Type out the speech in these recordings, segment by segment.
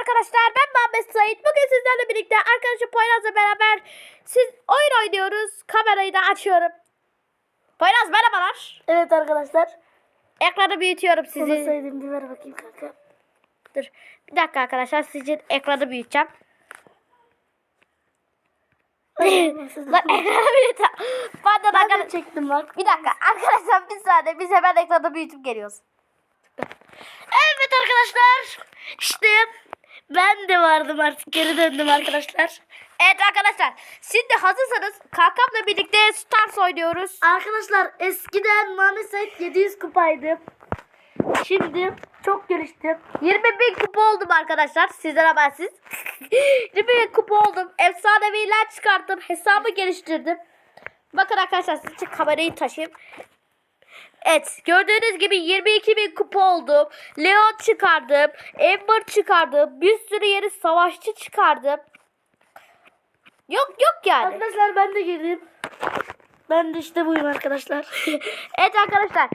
arkadaşlar ben Muhammed Sait. Bugün sizlerle birlikte arkadaşım Poyraz'la beraber siz oyun oynuyoruz. Kamerayı da açıyorum. Poyraz merhabalar. Evet arkadaşlar. Ekranı büyütüyorum sizi. söyledim bir ver bakayım kanka. Dur. Bir dakika arkadaşlar sizin ekranı büyüteceğim. Lan ekranı büyüteceğim. Pardon arkadaşlar. çektim bak. Bir dakika arkadaşlar bir saniye biz hemen ekranı büyütüp geliyoruz. Evet arkadaşlar. İşte ben de vardım artık geri döndüm arkadaşlar. Evet arkadaşlar şimdi hazırsanız kankamla birlikte Stars oynuyoruz. Arkadaşlar eskiden Mami Sait 700 kupaydı. Şimdi çok geliştim. 20 bin kupa oldum arkadaşlar. Sizden habersiz. 20 bin kupa oldum. Efsaneviler çıkarttım. Hesabı geliştirdim. Bakın arkadaşlar siz için kamerayı taşıyayım. Evet gördüğünüz gibi 22 bin kupa oldum. Leon çıkardım. Ember çıkardım. Bir sürü yeni savaşçı çıkardım. Yok yok yani. Arkadaşlar ben de girdim. Ben de işte buyum arkadaşlar. evet arkadaşlar.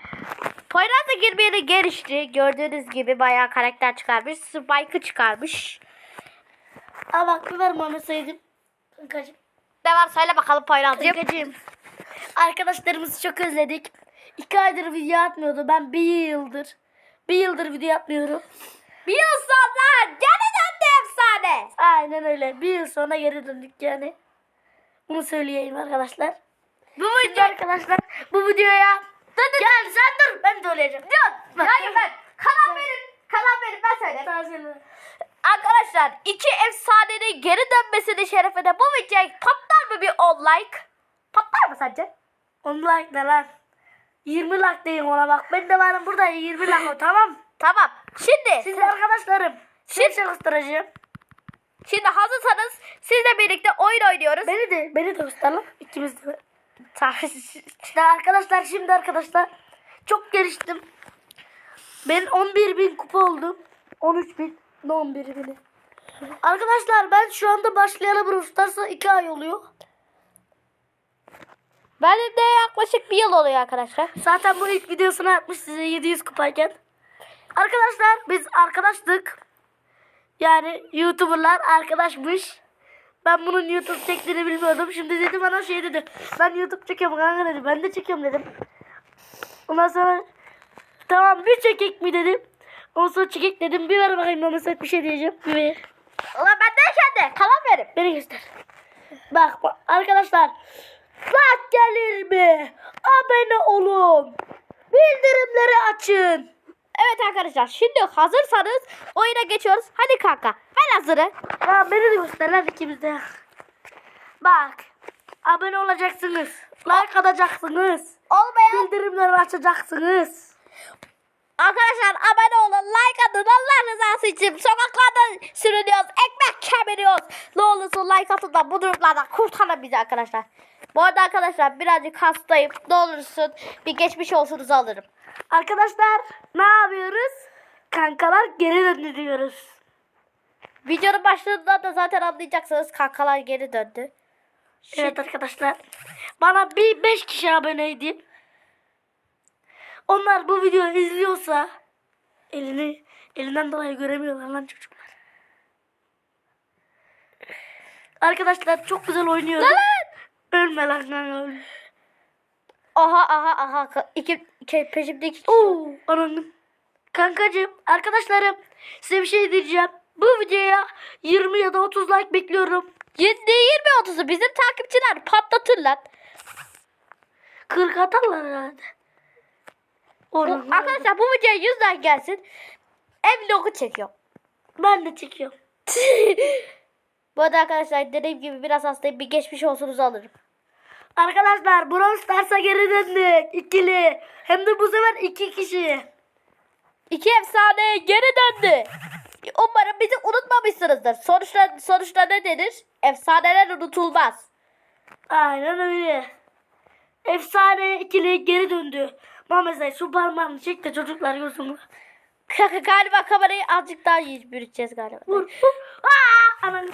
Poyraz da girmeyeli gelişti. Gördüğünüz gibi bayağı karakter çıkarmış. Spike'ı çıkarmış. Aa bak bir ver Mami Sait'im. Kankacım. Ne var söyle bakalım Poyraz'cığım. Kankacım. Arkadaşlarımızı çok özledik. İki aydır video atmıyordu. Ben bir yıldır. Bir yıldır video atmıyorum. Bir yıl sonra gene döndü efsane. Aynen öyle. Bir yıl sonra geri döndük yani. Bunu söyleyeyim arkadaşlar. Bu Şimdi arkadaşlar bu videoya Gel sen dur ben söyleyeceğim. Dur. Hayır ben. Kalan benim. Kalan benim ben söyleyeyim. Söyle. Arkadaşlar iki efsanenin geri dönmesinin şerefine bu videoya patlar mı bir 10 like? Patlar mı sence? 10 like ne lan? 20 like deyin ona bak. Ben de varım burada 20 like o tamam. Tamam. Şimdi Siz arkadaşlarım. Şimdi- Size göstereceğim. şimdi hazırsanız sizle birlikte oyun oynuyoruz. Beni de beni de göster lan. İkimiz de. Tamam. İşte arkadaşlar şimdi arkadaşlar çok geliştim. Ben 11 bin kupa oldum. 13 bin. Ne 11 bini. Arkadaşlar ben şu anda başlayalı Brawl Stars'a 2 ay oluyor. Benim de yaklaşık bir yıl oluyor arkadaşlar. Zaten bunu ilk videosunu atmış size 700 kupayken. Arkadaşlar biz arkadaştık. Yani YouTuber'lar arkadaşmış. Ben bunun YouTube çektiğini bilmiyordum. Şimdi dedi bana şey dedi. Ben YouTube çekiyorum kanka dedi. Ben de çekiyorum dedim. Ondan sonra tamam bir çekek mi dedim. Ondan sonra çekek dedim. Bir ver bakayım Mehmet Sait bir şey diyeceğim. Bir ver. Ulan bendeyken de kalan benim. Beni göster. Bak, bak arkadaşlar. Bak gelir mi? Abone olun. Bildirimleri açın. Evet arkadaşlar şimdi hazırsanız oyuna geçiyoruz. Hadi kanka ben hazırım. Ya beni de göster lan ikimiz de. Bak. Abone olacaksınız. Like atacaksınız. Olmayan Bildirimleri açacaksınız. Arkadaşlar abone olun like atın Allah rızası için sokaklarda sürünüyoruz ekmek kemiriyoruz. Ne olursun like atın da bu durumlardan kurtarın bizi arkadaşlar. Bu arada arkadaşlar birazcık hastayım. Ne olursun bir geçmiş olsunuzu alırım. Arkadaşlar ne yapıyoruz? Kankalar geri döndü diyoruz. Videonun başlığında da zaten anlayacaksınız kankalar geri döndü. Evet arkadaşlar. Bana bir 5 kişi aboneydi. Onlar bu videoyu izliyorsa elini elinden dolayı göremiyorlar lan çocuklar. Arkadaşlar çok güzel oynuyorum. Ölme lan lan ölme. Aha aha aha iki, iki peşimde iki kişi. Oo, ananım. Kankacığım, arkadaşlarım size bir şey diyeceğim. Bu videoya 20 ya da 30 like bekliyorum. 20 20 30'u bizim takipçiler patlatır lan. 40 atarlar herhalde. Bu- arkadaşlar bu videoya 100 like gelsin. Ev vlogu çekiyor. Ben de çekiyorum. Bu arada arkadaşlar dediğim gibi biraz hastayım. Bir geçmiş olsunuzu alırım. Arkadaşlar Brawl Stars'a geri döndük. İkili. Hem de bu sefer iki kişi. İki efsane geri döndü. Umarım bizi unutmamışsınızdır. Sonuçta, sonuçta ne denir? Efsaneler unutulmaz. Aynen öyle. Efsane ikili geri döndü. Ali şu parmağını çek de çocuklar görsün. galiba kamerayı azıcık daha iyi büyüteceğiz galiba. Vur. Aa! Aman.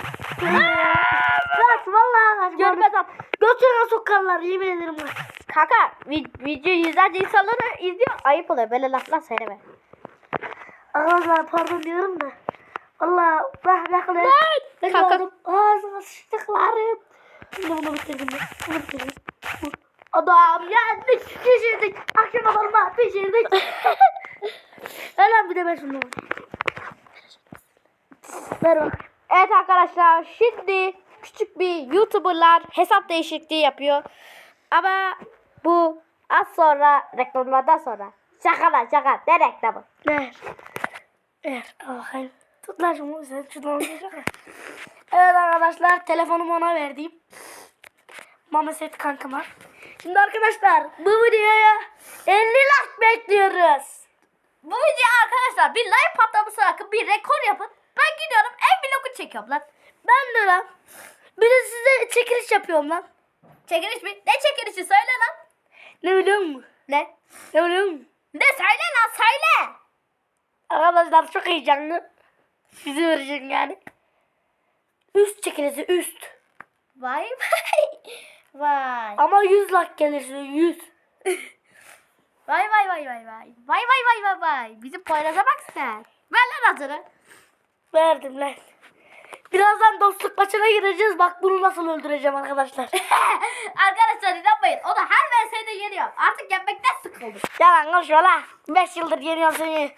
Kaç vallahi kaç. Görmez am- Götüne sokarlar yemin ederim. Kanka vi- video yüzlerce insanları izliyor. Ayıp oluyor böyle laflar söyleme. Arkadaşlar pardon diyorum da. Vallahi Bak bekle. Lan! Bekle Kanka. Ağzına sıçtıklarım. Şimdi bunu bitirdim ben. Bunu bitirdim. Bu- Adam yendik. Pişirdik. Akşama olma pişirdik. Hemen bir de ben şunu Ver bak. Evet arkadaşlar şimdi küçük bir YouTuber'lar hesap değişikliği yapıyor. Ama bu az sonra reklamlardan sonra. Şaka lan şaka. Ne reklamı? Ver. Ver. Bakayım. Tut lan şunu. Sen şunu evet arkadaşlar telefonumu ona verdim. Mama set kankama. Şimdi arkadaşlar bu videoya 50 like bekliyoruz. Bu video arkadaşlar bir like patlaması akın bir rekor yapın. Ben gidiyorum ev vlogu çekiyorum lan. Ben de lan. Bir de size çekiliş yapıyorum lan. Çekiliş mi? Ne çekilişi söyle lan. Ne biliyor musun? Ne? Ne biliyor musun? Ne söyle lan söyle. Arkadaşlar çok heyecanlı. Sizi vereceğim yani. Üst çekilisi üst. Vay vay. Vay. Ama 100 like gelirse 100. Vay vay vay vay vay. Vay vay vay vay vay. Bizim Poyraz'a bak sen. Ver lan hazırı. Verdim lan. Birazdan dostluk maçına gireceğiz. Bak bunu nasıl öldüreceğim arkadaşlar. Arkadaşlar inanmayın. O da her VS'de yeniyor. Artık yenmekten sıkıldım. Yalan konuşma lan. 5 yıldır yeniyorum seni.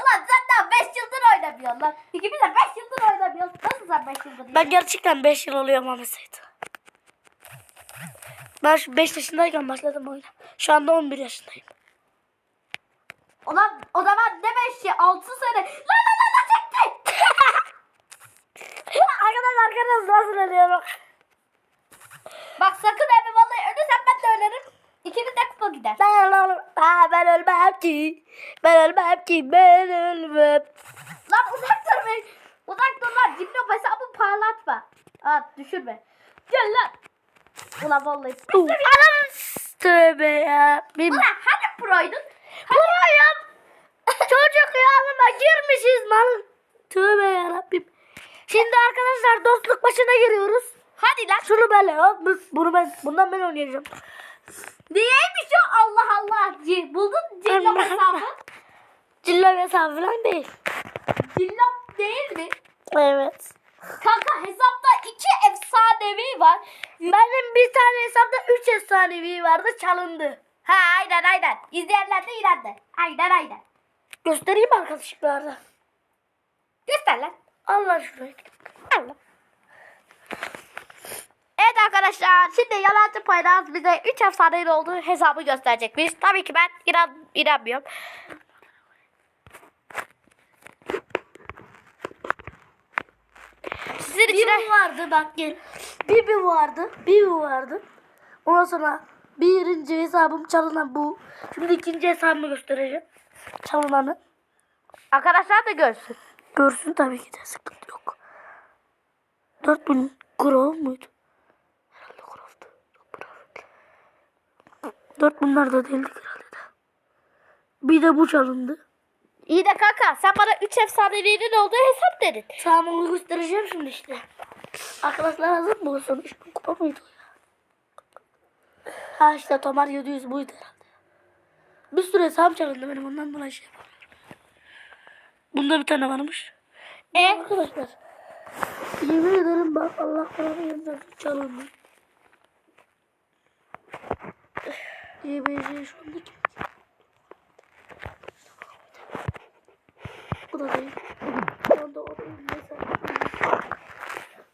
Ulan sen daha 5 yıldır oynamıyorsun lan. İkimiz de 5 yıldır oynamıyoruz. Nasıl sen 5 yıldır Ben gerçekten 5 yıl oluyor Mehmet Sait. Ben şu 5 yaşındayken başladım oyuna. Şu anda 11 yaşındayım. Ulan o zaman ne 5'i 6 sene. Lan lan lan çekti. arkadaşlar arkadaşlar nasıl ölüyorum? Bak sakın Emi vallahi ölürsen ben de ölürüm. İkimiz de kupa gider. Ben ölmem. Aa, ben ölmem ki. Ben ölmem ki. Ben ölmem. Lan uzak dur be. Uzak dur lan. Cimri hesabı parlatma. Aa düşürme. Gel lan. Ulan vallahi. Anam. Tövbe ya. Bir Ulan hani proydun? Buraya çocuk yanıma girmişiz malın. Tövbe yarabbim. Şimdi arkadaşlar dostluk başına giriyoruz. Hadi lan. Şunu böyle bu- Bunu ben bundan ben oynayacağım. Niyeymiş o Allah Allah. C- Buldun cillop hesabı. Cilla hesabı falan değil. Cillop değil mi? Evet. Kanka hesapta iki efsanevi var. Benim bir tane hesapta 3 efsanevi vardı çalındı. Ha aynen aynen. İzleyenler de ileride. Aynen aynen. Göstereyim arkadaşlıklarda. Göster lan. Allah şurayı. Allah. Evet arkadaşlar şimdi yalancı paylaş bize 3 efsanevi olduğu hesabı gösterecekmiş. Tabii ki ben inan, inanmıyorum. Bu vardı bak gel. Bir bu vardı. Bir bu vardı. Ondan sonra birinci hesabım çalınan bu. Şimdi ikinci hesabımı göstereceğim. Çalınanı. Arkadaşlar da görsün. Görsün tabii ki de sıkıntı yok. 4000 Grove muydu? Herhalde. Yok Grove. 4000 nerede değildik herhalde de. Bir de bu çalındı. İyi de kanka sen bana 3 efsanevinin olduğu hesap dedin. Tamam onu göstereceğim şimdi işte. Arkadaşlar hazır mı? O son 3000 kupa mıydı ya? Ha işte Tomar 700 buydu herhalde. Bir sürü hesabım çalındı benim ondan dolayı şey yapamıyorum. Bunda bir tane varmış. E Arkadaşlar. Yemin ederim bak Allah karanı yerine çalındı. YBC şu anda kim? Bu da değil. Şu anda o değil. Neyse.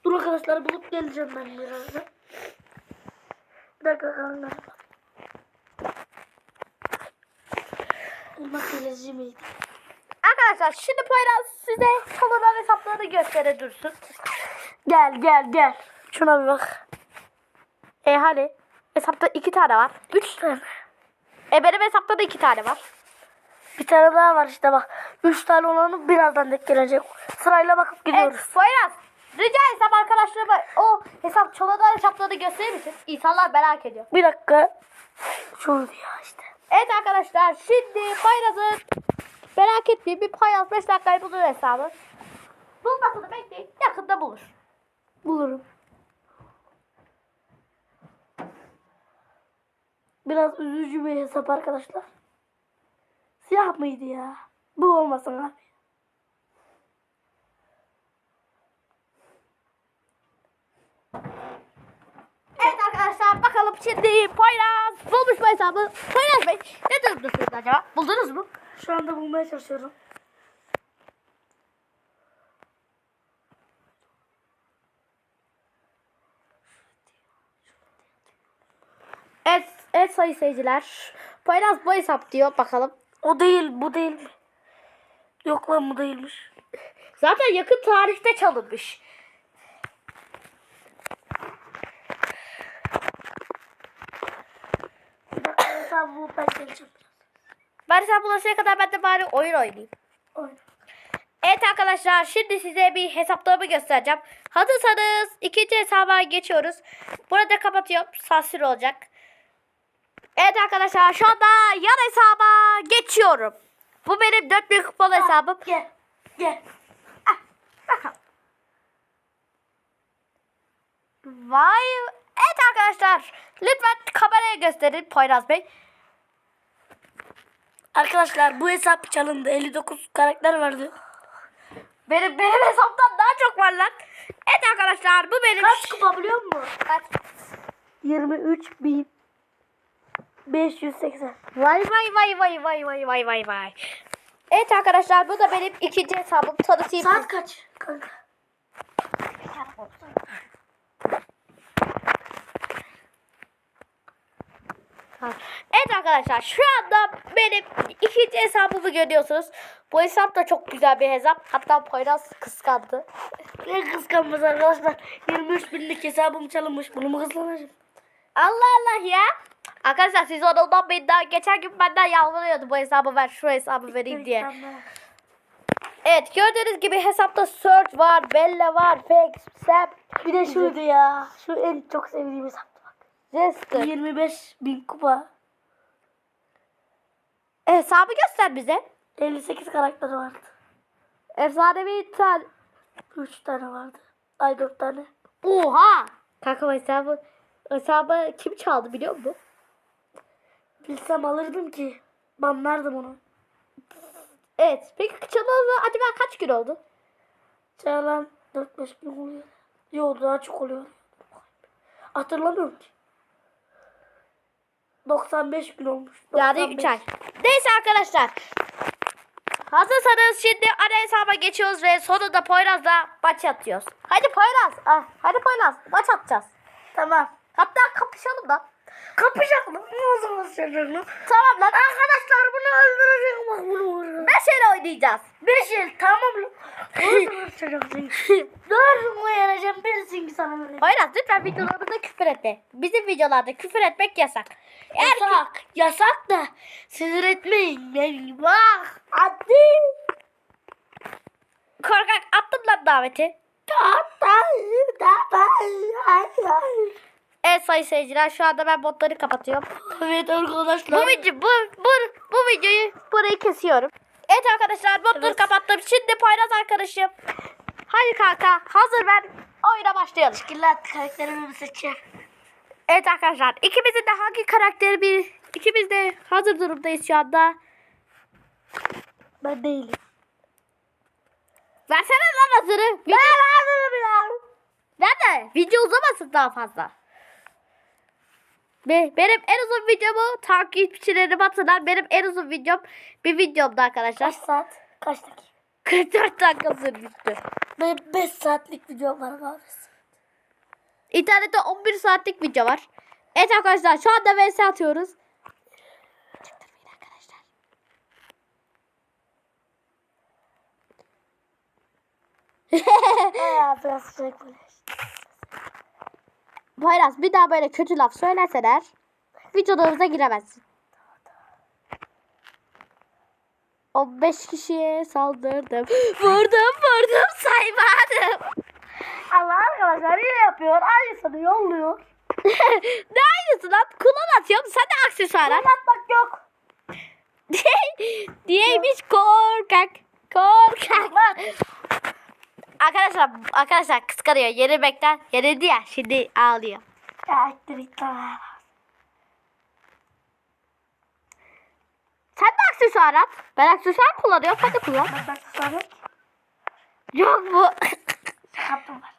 Dur arkadaşlar bulup geleceğim ben birazdan. Bir dakika kanka. Elmas hileci miydi? arkadaşlar şimdi Poyraz size çalınan hesapları göstere dursun. Gel gel gel. Şuna bir bak. E hadi. Hesapta 2 tane var. Üç tane. E benim hesapta da 2 tane var. Bir tane daha var işte bak. Üç tane olanı birazdan denk gelecek. Sırayla bakıp gidiyoruz. Evet Poyraz. Rica etsem arkadaşlarıma o hesap çalınan hesapları gösterir misin? İnsanlar merak ediyor. Bir dakika. Şurada ya işte. Evet arkadaşlar şimdi Poyraz'ın merak etmeyin bir Poyraz 5 dakikayı bulur hesabı. Bulmasını bekleyin. Yakında bulur. Bulurum. Biraz üzücü bir hesap arkadaşlar. Siyah mıydı ya? Bu olmasın abi. Şimdi Poyraz bulmuş bu hesabı. Poyraz Bey ne durumdasınız acaba? Buldunuz mu? Şu anda bulmaya çalışıyorum. Evet, evet sayın seyirciler. Poyraz bu hesap diyor bakalım. O değil bu değil mi? Yok lan bu değilmiş. Zaten yakın tarihte çalınmış. Hesabı bulup ben geleceğim. Bulaşana kadar ben de bari oyun oynayayım. Oyna. Evet arkadaşlar şimdi size bir hesaplarımı göstereceğim. Hazırsanız ikinci hesaba geçiyoruz. Burada kapatıyorum. Sansür olacak. Evet arkadaşlar şu anda yan hesaba geçiyorum. Bu benim 4000 kupon hesabım. Gel. Gel. Bakalım. Vay. Evet arkadaşlar. Lütfen kameraya gösterin Poyraz Bey. Arkadaşlar bu hesap çalındı. 59 karakter vardı. Benim benim hesaptan daha çok var lan. Evet arkadaşlar bu benim. Kaç kupa biliyor musun? Kaç? 23 bin 580. Vay vay vay vay vay vay vay vay vay. Evet arkadaşlar bu da benim ikinci hesabım. Tanıtayım. Saat kaç kanka? Evet arkadaşlar şu anda benim ikinci hesabımı görüyorsunuz. Bu hesap da çok güzel bir hesap. Hatta Poyraz kıskandı. Ne kıskanmaz arkadaşlar. 23 binlik hesabım çalınmış. Bunu mu kıskanacağım? Allah Allah ya. Arkadaşlar siz ondan beni daha geçen gün benden yalvarıyordu bu hesabı ver şu hesabı vereyim diye. Evet gördüğünüz gibi hesapta Search var, Bella var, Fex, Sap, Bir de şuydu ya. Şu en çok sevdiğim hesaptı bak. Jester. 25 bin kupa. Hesabı göster bize. 58 karakter vardı. Efsanevi tane. 3 tane vardı. Ay 4 tane. Oha! Kanka hesabı, hesabı kim çaldı biliyor musun? Bilsem alırdım ki. Banlardım onu. Evet. Peki çalalı acaba kaç gün oldu? Çağlan 4-5 gün oluyor. Yok daha çok oluyor. Hatırlamıyorum ki. 95 gün olmuş. Yani 95. 3 ay. Neyse arkadaşlar. Hazırsanız şimdi ana hesaba geçiyoruz ve sonunda Poyraz'la maç atıyoruz. Hadi Poyraz. Ah, hadi Poyraz maç atacağız. Tamam. Hatta kapışalım da. Kapacak mı? O zaman sırrını. Tamam lan. Arkadaşlar bunu öldürecek bak bunu vurur. Beş el oynayacağız. Beş şey, el tamam lan. Doğru mu yanacağım bilirsin ki sana böyle. Oyraz lütfen videolarımızda küfür etme. Bizim videolarda küfür etmek yasak. Eğer yasak. Ki... Yasak da sinir etmeyin beni bak. Attım. Korkak attım lan daveti. Tamam. Tamam. Tamam. Evet sayın seyirciler şu anda ben botları kapatıyorum. Evet arkadaşlar. Bu video bu bu bu videoyu burayı kesiyorum. Evet arkadaşlar botları Evet. kapattım. Şimdi Poyraz arkadaşım. Hadi kanka hazır ver. Oyuna başlayalım. Teşekkürler karakterimi seçeceğim. Evet arkadaşlar ikimizin de hangi karakteri bir ikimiz de hazır durumdayız şu anda. Ben değilim. Versene lan hazırı. Video... hazırım ya. Nerede? Video uzamasın daha fazla. Be- Benim en uzun videomu takipçilerim hatırlar. Benim en uzun videom bir videomdu arkadaşlar. Kaç saat? Kaç dakika? 44 dakika sürmüştü. Benim 5 saatlik videom var abi. İnternette 11 saatlik video var. Evet arkadaşlar şu anda vs atıyoruz. Aa, biraz şey böyle. Poyraz bir daha böyle kötü laf söylerseler videolarımıza giremezsin. 15 kişiye saldırdım. Vurdum vurdum saymadım. Allah arkadaşlar yine yapıyor. Aynısını yolluyor. ne aynısı lan? Kullan atıyorum sen de aksesuar at. Anlatmak yok. Diyeymiş korkak. Korkak. Arkadaşlar arkadaşlar kıskanıyor. Yeni bekler. Yenildi ya şimdi ağlıyor. Sen de aksesuar at. Ben aksesuar kullanıyorum. Hadi kullan. Ben sana Yok bu. yaptım var.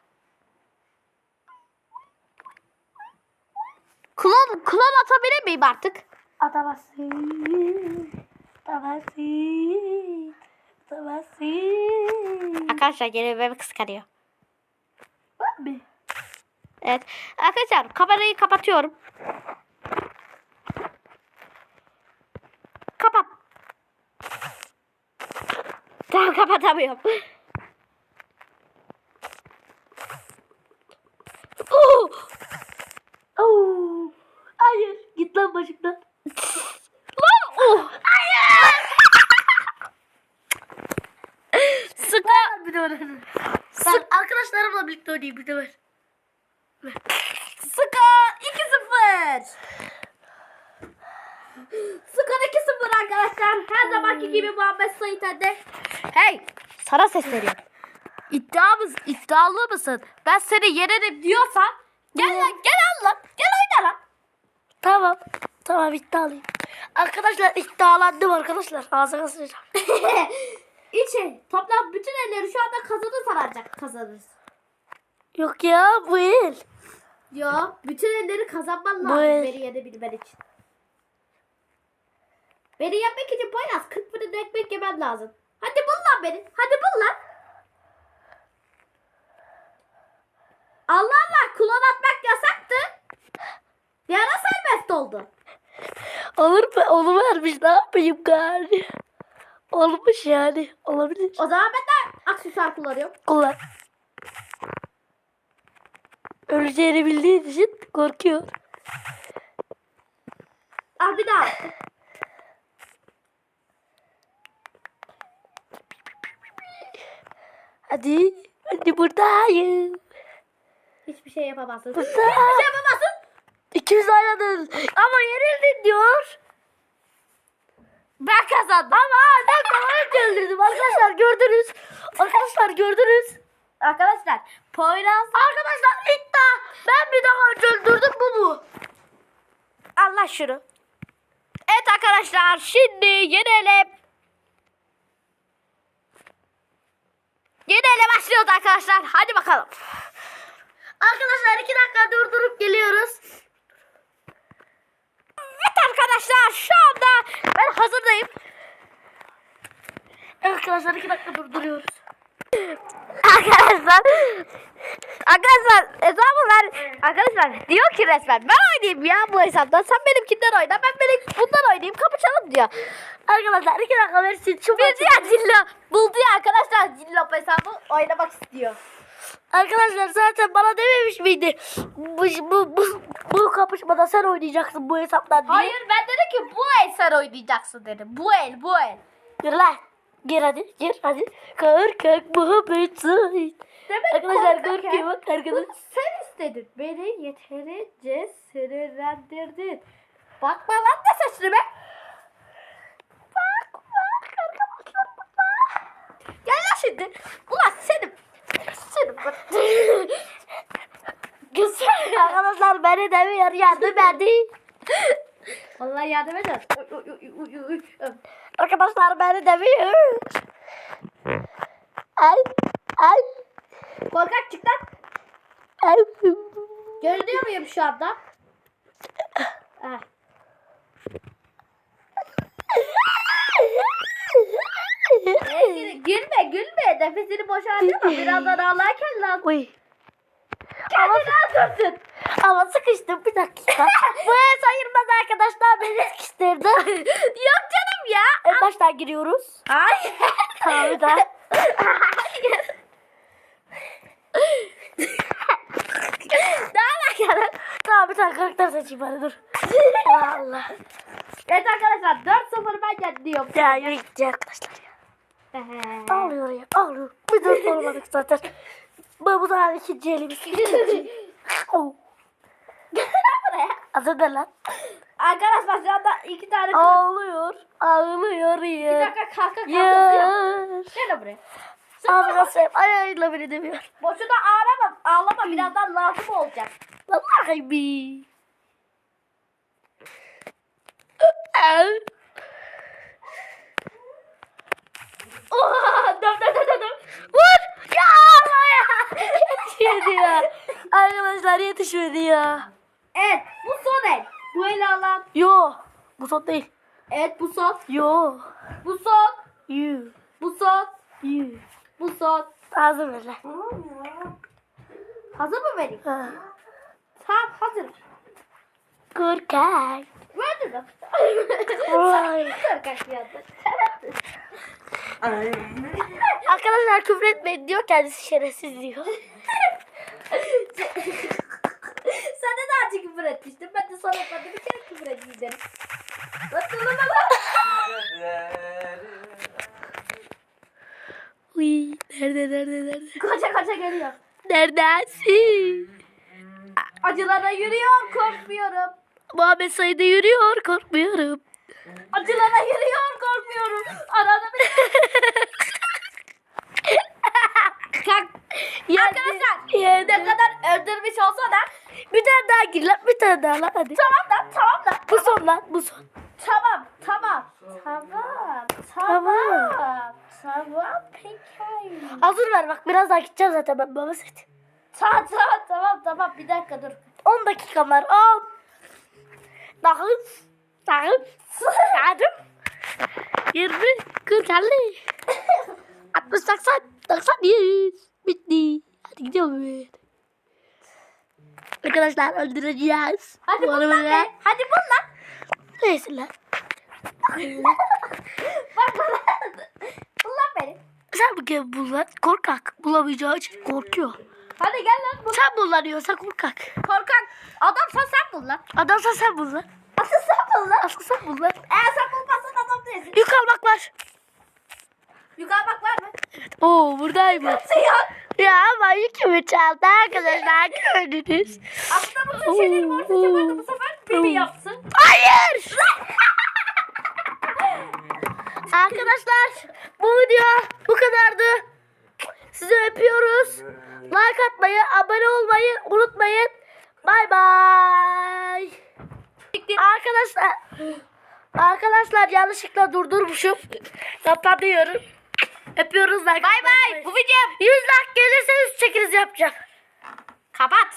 Klon, klon atabilir miyim artık? Atamazsın. Atamazsın. Atamazsın. Arkadaşlar gene bebek kıskanıyor. Bak bir. Evet. Arkadaşlar kamerayı kapatıyorum. Kapat. Tamam kapatamıyorum. Oo! Oo. Hayır. Git lan başımdan. Lan! Oh! Sıkı. Bir de ver. Ben arkadaşlarımla birlikte oynayayım bir de ver. Skor 2-0. Skor 2-0 arkadaşlar. Her zamanki gibi Muhammed Sait Ende. Hey sana sesleniyorum. İddiamız, iddialı mısın? Ben seni yenerim diyorsan gel lan gel al lan. Gel oyna lan. Tamam. Tamam iddialıyım. Arkadaşlar iddialandım arkadaşlar. Ağzına sıçacağım. İçin toplam bütün elleri şu anda kazanırsan ancak kazanırız. Yok ya bu el. Ya bütün elleri kazanman lazım el- beni yenebilmen için. Beni yenmek için Poyraz 40 fırın ekmek yemen lazım. Hadi bul lan beni. Hadi bul lan. Allah Allah kulon atmak yasaktı. Bir ara serbest oldu. Olur mu? Onu vermiş ne yapayım gari. Olmuş yani. Olabilir. O zaman ben de aksesuar kullanıyorum. Kullan. Öleceğini bildiğin için korkuyor. Al bir daha. Hadi. Hadi buradayım. Hiçbir şey yapamazsın. Burada. Hiçbir şey yapamazsın. İkimiz oynadın. Ama yenildin diyor. Ben kazandım. Ama ben daha öldürdüm. Arkadaşlar gördünüz. Arkadaşlar gördünüz. Arkadaşlar Poyraz Arkadaşlar iddia. Ben bir daha önce öldürdüm bu mu? Allah şunu. Evet arkadaşlar şimdi Yeni ele başlıyoruz arkadaşlar. Hadi bakalım. Arkadaşlar iki dakika durdurup geliyoruz. Evet arkadaşlar şu anda ben hazırdayım. Arkadaşlar iki dakika durduruyoruz. Arkadaşlar Arkadaşlar hesabı ver. Arkadaşlar diyor ki resmen ben oynayayım ya bu hesaptan. Sen benimkinden oyna ben benim bundan oynayayım kapışalım diyor. Arkadaşlar iki dakika versin. Şu Bir diğer Cillo buldu ya arkadaşlar Cillo hesabı oynamak istiyor. Arkadaşlar zaten bana dememiş miydi? Bu, bu, bu, bu kapışmada sen oynayacaksın bu hesaptan diye. Hayır ben dedim ki bu el sen oynayacaksın dedim. Bu el bu el. Gir lan. Gir hadi gir hadi. Korkak muhabbet Demek Arkadaşlar korkak korkuyor bak arkadaşlar. Bunu sen istedin. Beni yeterince sinirlendirdin. Bakma lan da saçını be. Bak bak arkadaşlar bak. Gel lan şimdi. Ulan senin. Senin bak. Güzel. Arkadaşlar beni demiyor yardım edin. Vallahi yardım uy, uy, uy, uy, uy. Arkadaşlar beni demiyor. Ay ay Korkak çık lan. ay. Görünüyor muyum şu anda? Ah. Neyse, gülme gülme. Nefesini boşa harcama. Birazdan ağlarken lan. Uy. Kendini öldürsün. Ama sıkıştım bir dakika. Bu el sayılmaz arkadaşlar beni sıkıştırdı. Yok ya. En baştan giriyoruz. Hayır. Tamam bir daha. Daha bakalım. Tamam bir tane karakter seçeyim hadi dur. Allah. Evet arkadaşlar 4-0 ben yeniliyorum. Ya yürü gitti arkadaşlar ya. Ağlıyor ya ağlıyor. Bir dur sormadık zaten. Bu, bu da ikinci elimiz. İkinci. Oh. Buraya. Adı ne lan? Arkadaşlar şu anda iki tane Ağlıyor. Ağlıyor Bir ya. dakika kanka kalkası yok. Ya. Gel buraya. Arkadaşlar ayağıyla beni demiyor. Boşuna ağlama. Ağlama birazdan lazım olacak. Vallahi bir. Oha, döv döv döv, döv. Vur! Ya Allah ya! Yetişmedi ya. Arkadaşlar yetişmedi ya. Evet bu son el. Bu eli alan. Yo. Bu son değil. Evet bu son. Yo. Bu son. You. Bu son. You. Bu son. Ağzım ver lan. Hazır mı vereyim? Ha. Tamam hazır. Korkak. Verdin mi? Vay. Korkak adam. Arkadaşlar küfür etmeyin diyor kendisi şerefsiz diyor. Sen de daha önce küfür de bir kere küfür. Nasıl lan Uy, nerede nerede nerede? Koca koca geliyor. Neredesin? Acılara yürüyor korkmuyorum. Muhammed Said'e yürüyor korkmuyorum. Acılara yürüyor korkmuyorum. Arada bir... Kalk. Arkadaşlar ne kadar öldürmüş olsa da Bir tane daha gir lan bir tane daha lan hadi. tamam da tamam da Bu son lan bu son. tamam tamam tamam tamam tamam peki. Hazır ver bak biraz daha gideceğim zaten ben baba Said. Tamam tamam tamam tamam bir dakika dur. 10 dakikam var 10. 9. 8. 20. 40 50. 60 80. 90 100. Bitti. Hadi gidiyorum. Arkadaşlar öldüreceğiz. Hadi Bu bul lan arada- be. Hadi bul lan. Neyse lan. Bak bana. Bul lan beni. Sen bir kere. Korkak. Bulamayacağı için korkuyor. Hadi gel lan bul. Sen bul lan diyorsa korkak. Korkak. Adamsan sen bul lan. Adamsa sen bul lan. Asıl sen bul lan. Asıl sen bul lan. Eğer sen bulmazsan adam değilsin. Yük almak var. Yukarı bak var mı? Oo buradaymış. Yok. Ya ama yükümü çaldı arkadaşlar gördünüz. Aslında bütün şeyleri borsa yapardı bu sefer beni yapsın. Hayır. arkadaşlar bu video bu kadardı. Sizi öpüyoruz. Like atmayı, abone olmayı unutmayın. Bay bay. Arkadaşlar Arkadaşlar yanlışlıkla durdurmuşum. Kapatıyorum. Öpüyoruz like. Bay bay. Bu video. 100 like gelirse 100 çekiriz yapacağım. Kapat.